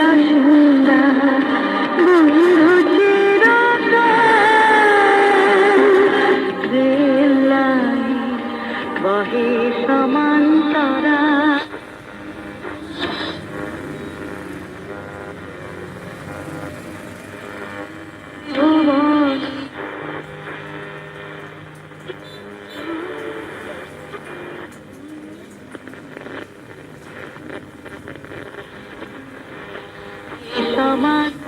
বাসিন্দা বন্ধু বহে সমান্তরা ভুবন come on.